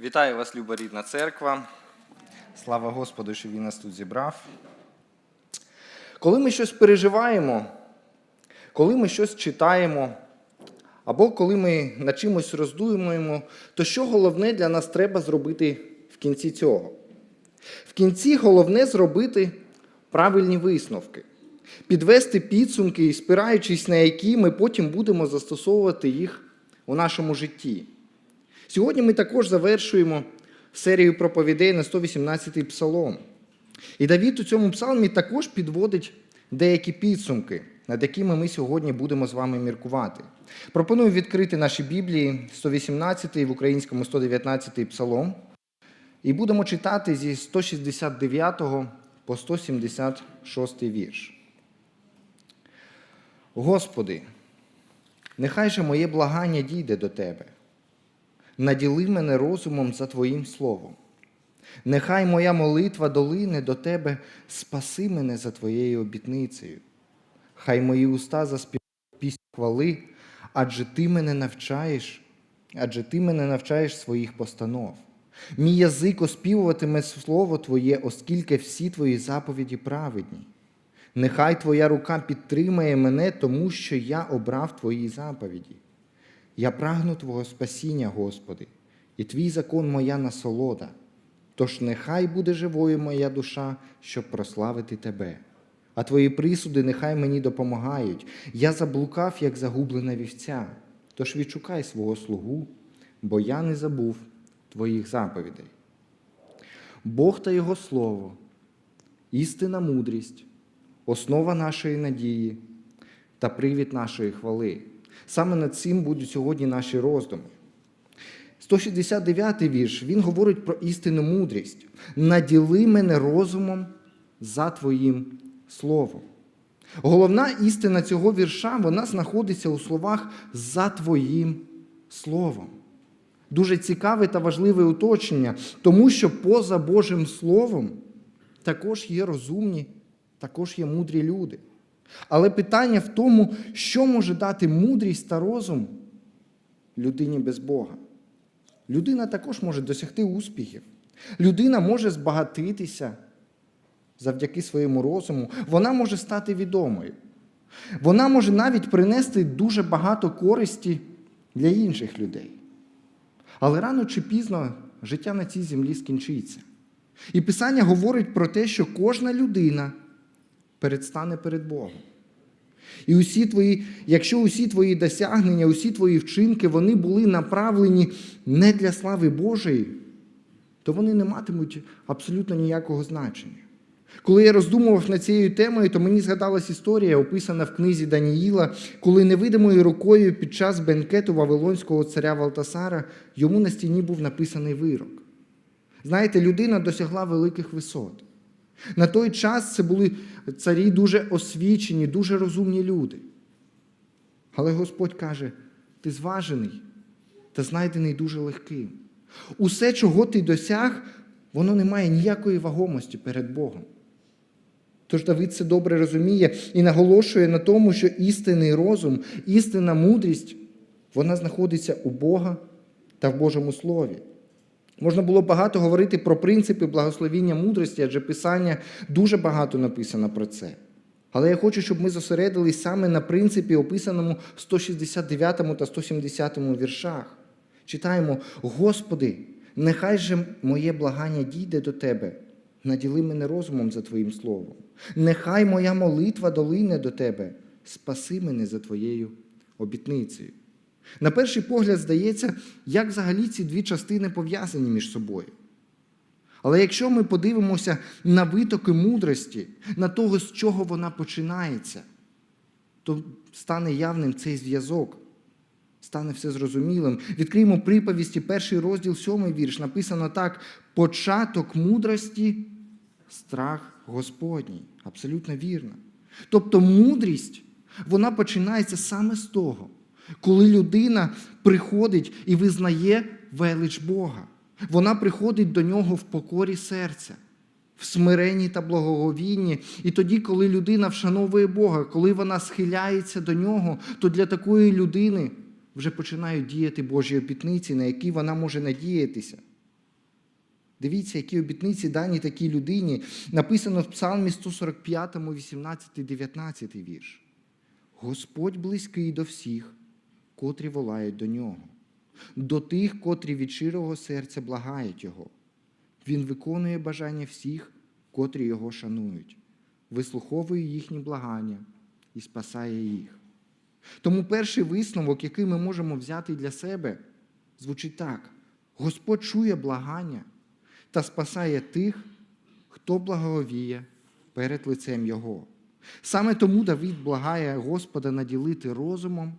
Вітаю вас, люба рідна церква. Слава Господу, що Він нас тут зібрав. Коли ми щось переживаємо, коли ми щось читаємо, або коли ми над чимось роздумуємо, то що головне для нас треба зробити в кінці цього? В кінці головне зробити правильні висновки, підвести підсумки, спираючись на які ми потім будемо застосовувати їх у нашому житті. Сьогодні ми також завершуємо серію проповідей на 118-й псалом. І Давід у цьому псалмі також підводить деякі підсумки, над якими ми сьогодні будемо з вами міркувати. Пропоную відкрити наші Біблії 118 в українському 119 псалом. І будемо читати зі 169 по 176 вірш. Господи, нехай же моє благання дійде до Тебе наділи мене розумом за Твоїм словом. Нехай моя молитва долине до Тебе, спаси мене за Твоєю обітницею. Хай мої уста заспівають пісню хвали, адже Ти мене навчаєш, адже Ти мене навчаєш своїх постанов. Мій язик оспівуватиме слово Твоє, оскільки всі Твої заповіді праведні. Нехай Твоя рука підтримає мене, тому що я обрав Твої заповіді. Я прагну Твого спасіння, Господи, і Твій закон моя насолода. Тож нехай буде живою моя душа, щоб прославити Тебе. А Твої присуди нехай мені допомагають. Я заблукав, як загублена вівця. Тож відшукай свого слугу, бо я не забув Твоїх заповідей. Бог та Його Слово, істина мудрість, основа нашої надії та привід нашої хвали. Саме над цим будуть сьогодні наші роздуми. 169-й вірш, він говорить про істинну мудрість. Наділи мене розумом за Твоїм словом. Головна істина цього вірша вона знаходиться у словах за Твоїм словом. Дуже цікаве та важливе уточнення, тому що поза Божим Словом також є розумні, також є мудрі люди. Але питання в тому, що може дати мудрість та розум людині без Бога. Людина також може досягти успіхів. Людина може збагатитися завдяки своєму розуму. Вона може стати відомою. Вона може навіть принести дуже багато користі для інших людей. Але рано чи пізно життя на цій землі скінчиться. І Писання говорить про те, що кожна людина передстане перед Богом. І усі твої, якщо усі твої досягнення, усі твої вчинки, вони були направлені не для слави Божої, то вони не матимуть абсолютно ніякого значення. Коли я роздумував над цією темою, то мені згадалась історія, описана в книзі Даніїла, коли невидимою рукою під час бенкету Вавилонського царя Валтасара йому на стіні був написаний вирок. Знаєте, людина досягла великих висот. На той час це були царі дуже освічені, дуже розумні люди. Але Господь каже: ти зважений та знайдений дуже легким. Усе, чого ти досяг, воно не має ніякої вагомості перед Богом. Тож Давид це добре розуміє і наголошує на тому, що істинний розум, істинна мудрість, вона знаходиться у Бога та в Божому Слові. Можна було багато говорити про принципи благословіння мудрості, адже Писання дуже багато написано про це. Але я хочу, щоб ми зосередились саме на принципі, описаному в 169 та 170 віршах. Читаємо: Господи, нехай же моє благання дійде до Тебе, наділи мене розумом за Твоїм словом. Нехай моя молитва долине до Тебе, спаси мене за Твоєю обітницею. На перший погляд здається, як взагалі ці дві частини пов'язані між собою. Але якщо ми подивимося на витоки мудрості, на того, з чого вона починається, то стане явним цей зв'язок, стане все зрозумілим. Відкриємо приповісті, перший розділ, сьомий вірш. Написано так: початок мудрості страх Господній. Абсолютно вірно. Тобто мудрість, вона починається саме з того коли людина приходить і визнає велич Бога. Вона приходить до нього в покорі серця, в смиренні та благоговінні. І тоді, коли людина вшановує Бога, коли вона схиляється до нього, то для такої людини вже починають діяти Божі обітниці, на які вона може надіятися. Дивіться, які обітниці дані такій людині. Написано в Псалмі 145, 18, 19 вірш. Господь близький до всіх, котрі волають до нього, до тих, котрі від щирого серця благають Його. Він виконує бажання всіх, котрі його шанують, вислуховує їхні благання і спасає їх. Тому перший висновок, який ми можемо взяти для себе, звучить так: Господь чує благання та спасає тих, хто благовіє перед лицем Його. Саме тому Давид благає Господа наділити розумом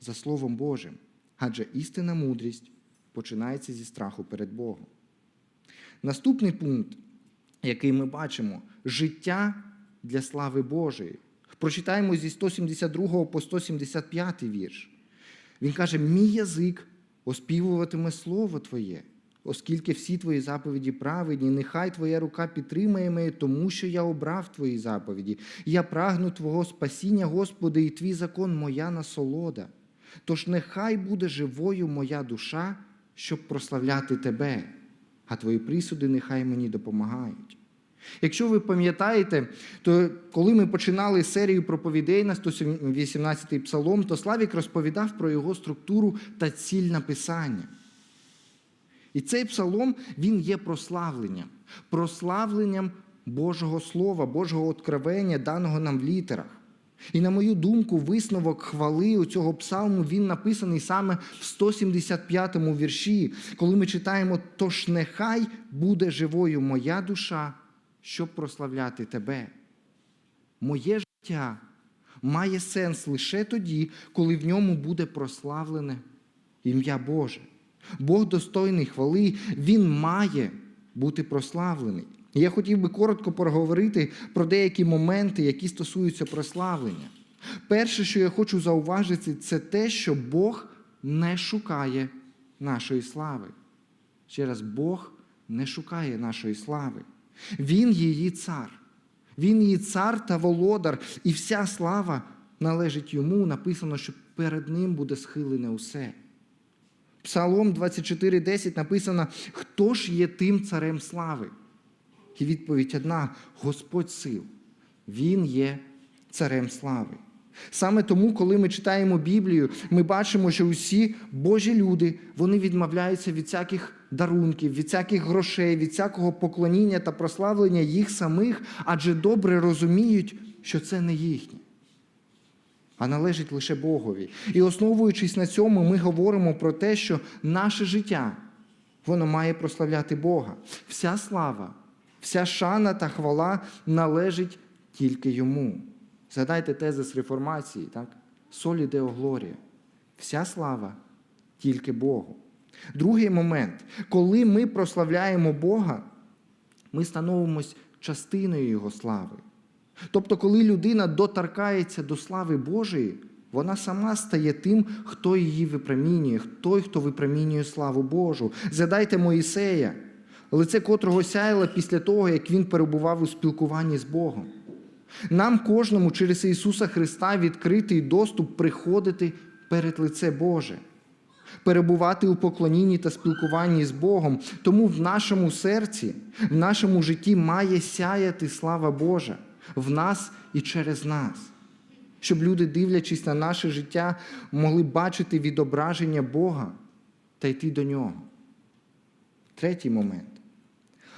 за Словом Божим, адже істинна мудрість починається зі страху перед Богом. Наступний пункт, який ми бачимо, життя для слави Божої. Прочитаємо зі 172 по 175 вірш. Він каже: Мій язик оспівуватиме слово Твоє, оскільки всі твої заповіді праведні, нехай Твоя рука підтримає мене, тому що я обрав Твої заповіді. Я прагну Твого спасіння, Господи, і Твій закон моя насолода. Тож нехай буде живою моя душа, щоб прославляти Тебе, а Твої присуди нехай мені допомагають. Якщо ви пам'ятаєте, то коли ми починали серію проповідей на 118-й псалом, то Славік розповідав про його структуру та ціль написання. І цей псалом він є прославленням, прославленням Божого Слова, Божого откровення, даного нам в літерах. І, на мою думку, висновок хвали у цього псалму він написаний саме в 175-му вірші, коли ми читаємо: Тож нехай буде живою моя душа, щоб прославляти тебе. Моє життя має сенс лише тоді, коли в ньому буде прославлене ім'я Боже. Бог достойний хвали, Він має бути прославлений. Я хотів би коротко проговорити про деякі моменти, які стосуються прославлення. Перше, що я хочу зауважити, це те, що Бог не шукає нашої слави. Ще раз, Бог не шукає нашої слави. Він її цар. Він її цар та володар, і вся слава належить йому. Написано, що перед ним буде схилене усе. Псалом 24:10 написано: Хто ж є тим царем слави? І відповідь одна: Господь сил. Він є царем слави. Саме тому, коли ми читаємо Біблію, ми бачимо, що усі Божі люди вони відмовляються від всяких дарунків, від всяких грошей, від всякого поклоніння та прославлення їх самих, адже добре розуміють, що це не їхнє, а належить лише Богові. І основуючись на цьому, ми говоримо про те, що наше життя воно має прославляти Бога. Вся слава, вся шана та хвала належить тільки йому. Згадайте тезис реформації, так? Солі Део Глорія. Вся слава тільки Богу. Другий момент, коли ми прославляємо Бога, ми становимось частиною Його слави. Тобто, коли людина доторкається до слави Божої, вона сама стає тим, хто її випромінює, той, хто випромінює славу Божу. Згадайте Моїсея, лице котрого сяяло після того, як він перебував у спілкуванні з Богом. Нам кожному через Ісуса Христа відкритий доступ приходити перед лице Боже, перебувати у поклонінні та спілкуванні з Богом. Тому в нашому серці, в нашому житті має сяяти слава Божа в нас і через нас, щоб люди, дивлячись на наше життя, могли бачити відображення Бога та йти до нього. Третій момент.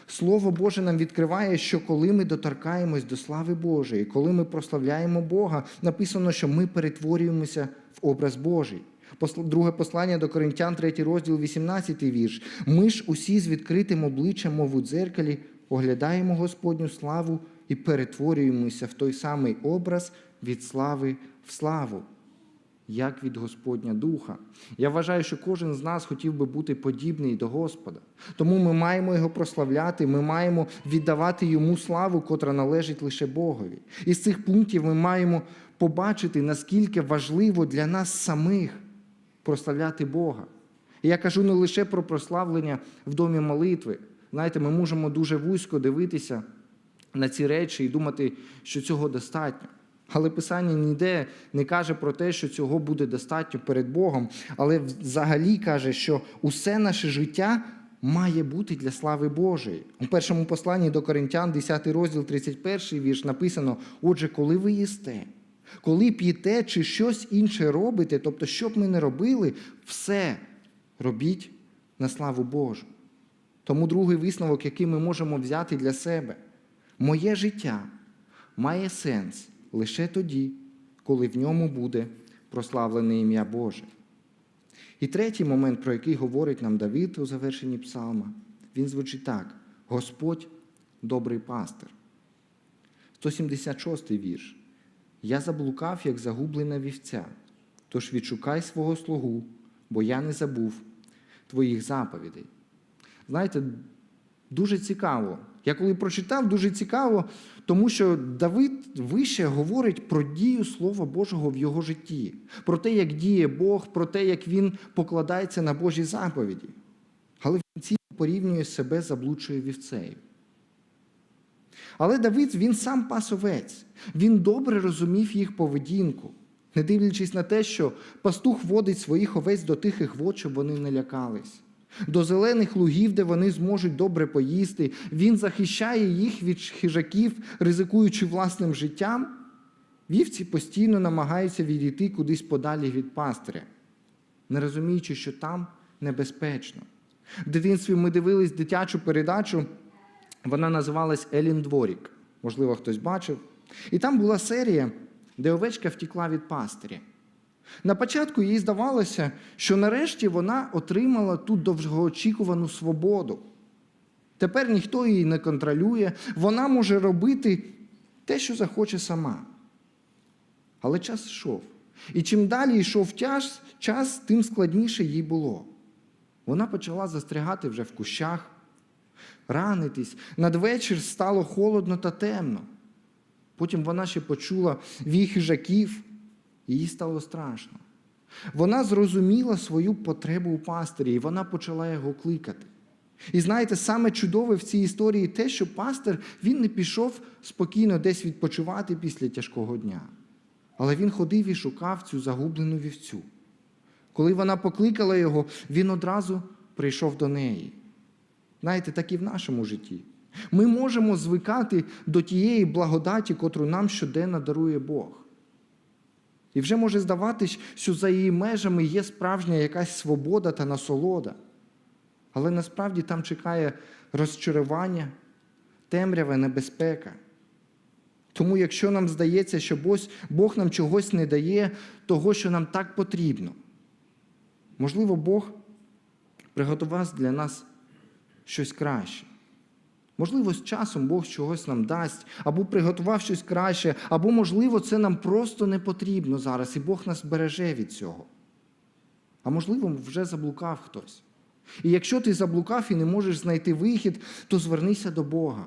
Слово Боже нам відкриває, що коли ми доторкаємось до слави Божої, коли ми прославляємо Бога, написано, що ми перетворюємося в образ Божий. Друге послання до Коринтян, 3 розділ, 18 вірш. Ми ж усі з відкритим обличчям, мов у дзеркалі, оглядаємо Господню славу і перетворюємося в той самий образ від слави в славу, як від Господня Духа. Я вважаю, що кожен з нас хотів би бути подібний до Господа. Тому ми маємо його прославляти, ми маємо віддавати йому славу, котра належить лише Богові. Із цих пунктів ми маємо побачити, наскільки важливо для нас самих прославляти Бога. І я кажу не лише про прославлення в домі молитви. Знаєте, ми можемо дуже вузько дивитися на ці речі і думати, що цього достатньо. Але Писання ніде не каже про те, що цього буде достатньо перед Богом, але взагалі каже, що усе наше життя має бути для слави Божої. У першому посланні до Коринтян, 10 розділ, 31 вірш, написано: Отже, коли ви їсте, коли п'єте чи щось інше робите, тобто, що б ми не робили, все робіть на славу Божу. Тому другий висновок, який ми можемо взяти для себе, моє життя має сенс лише тоді, коли в ньому буде прославлене ім'я Боже. І третій момент, про який говорить нам Давид у завершенні псалма, він звучить так: Господь добрий пастир. 176 вірш. Я заблукав, як загублена вівця, тож відшукай свого слугу, бо я не забув твоїх заповідей. Знаєте, дуже цікаво. Я коли прочитав, дуже цікаво, тому що Давид вище говорить про дію Слова Божого в його житті, про те, як діє Бог, про те, як він покладається на Божі заповіді. Але в кінці порівнює себе заблудшою вівцею. Але Давид він сам пас овець. Він добре розумів їх поведінку, не дивлячись на те, що пастух водить своїх овець до тихих вод, щоб вони не лякались. До зелених лугів, де вони зможуть добре поїсти, він захищає їх від хижаків, ризикуючи власним життям. Вівці постійно намагаються відійти кудись подалі від пастиря, не розуміючи, що там небезпечно. В дитинстві ми дивились дитячу передачу, вона називалась Елін Дворік. Можливо, хтось бачив. І там була серія, де овечка втікла від пастиря. На початку їй здавалося, що нарешті вона отримала ту довгоочікувану свободу. Тепер ніхто її не контролює, вона може робити те, що захоче сама. Але час йшов. І чим далі йшов час, час, тим складніше їй було. Вона почала застрягати вже в кущах, ранитись. Надвечір стало холодно та темно. Потім вона ще почула вій хижаків, і їй стало страшно. Вона зрозуміла свою потребу у пастирі, і вона почала його кликати. І знаєте, саме чудове в цій історії те, що пастир він не пішов спокійно десь відпочивати після тяжкого дня. Але він ходив і шукав цю загублену вівцю. Коли вона покликала його, він одразу прийшов до неї. Знаєте, так і в нашому житті. Ми можемо звикати до тієї благодаті, котру нам щоденно дарує Бог. І вже може здаватись, що за її межами є справжня якась свобода та насолода. Але насправді там чекає розчарування, темрява, небезпека. Тому, якщо нам здається, що Бог нам чогось не дає, того, що нам так потрібно, можливо, Бог приготував для нас щось краще. Можливо, з часом Бог чогось нам дасть, або приготував щось краще, або, можливо, це нам просто не потрібно зараз, і Бог нас береже від цього. А можливо, вже заблукав хтось. І якщо ти заблукав і не можеш знайти вихід, то звернися до Бога,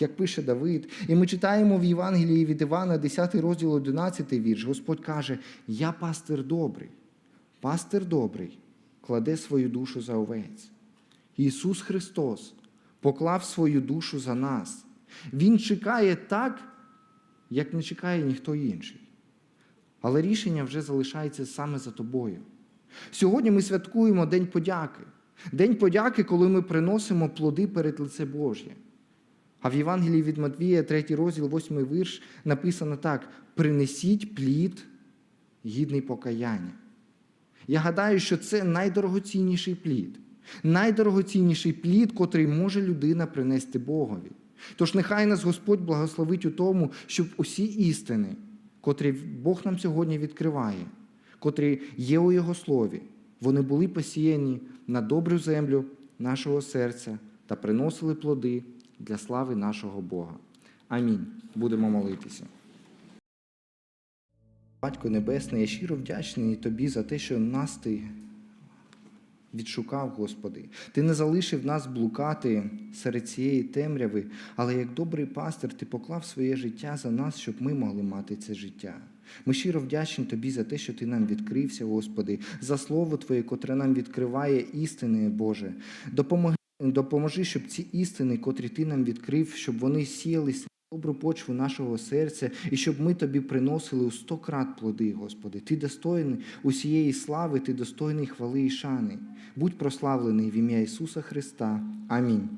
як пише Давид. І ми читаємо в Євангелії від Івана, 10 розділ, 11 вірш. Господь каже: Я пастир добрий. Пастир добрий кладе свою душу за овець. Ісус Христос поклав свою душу за нас. Він чекає так, як не чекає ніхто інший. Але рішення вже залишається саме за тобою. Сьогодні ми святкуємо День подяки. День подяки, коли ми приносимо плоди перед лице Божє. А в Євангелії від Матвія, 3 розділ, 8 вірш, написано так: принесіть плід, гідний покаяння. Я гадаю, що це найдорогоцінніший плід найдорогоцінніший плід, котрий може людина принести Богові. Тож нехай нас Господь благословить у тому, щоб усі істини, котрі Бог нам сьогодні відкриває, котрі є у Його слові, вони були посіяні на добру землю нашого серця та приносили плоди для слави нашого Бога. Амінь. Будемо молитися. Батько Небесний, я щиро вдячний Тобі за те, що нас ти відшукав, Господи. Ти не залишив нас блукати серед цієї темряви, але як добрий пастир, Ти поклав своє життя за нас, щоб ми могли мати це життя. Ми щиро вдячні Тобі за те, що Ти нам відкрився, Господи, за Слово Твоє, котре нам відкриває істини, Боже. Допоможи, допоможи, щоб ці істини, котрі Ти нам відкрив, щоб вони сіялись добру почву нашого серця, і щоб ми тобі приносили у сто крат плоди, Господи. Ти достойний усієї слави, ти достойний хвали і шани. Будь прославлений в ім'я Ісуса Христа. Амінь.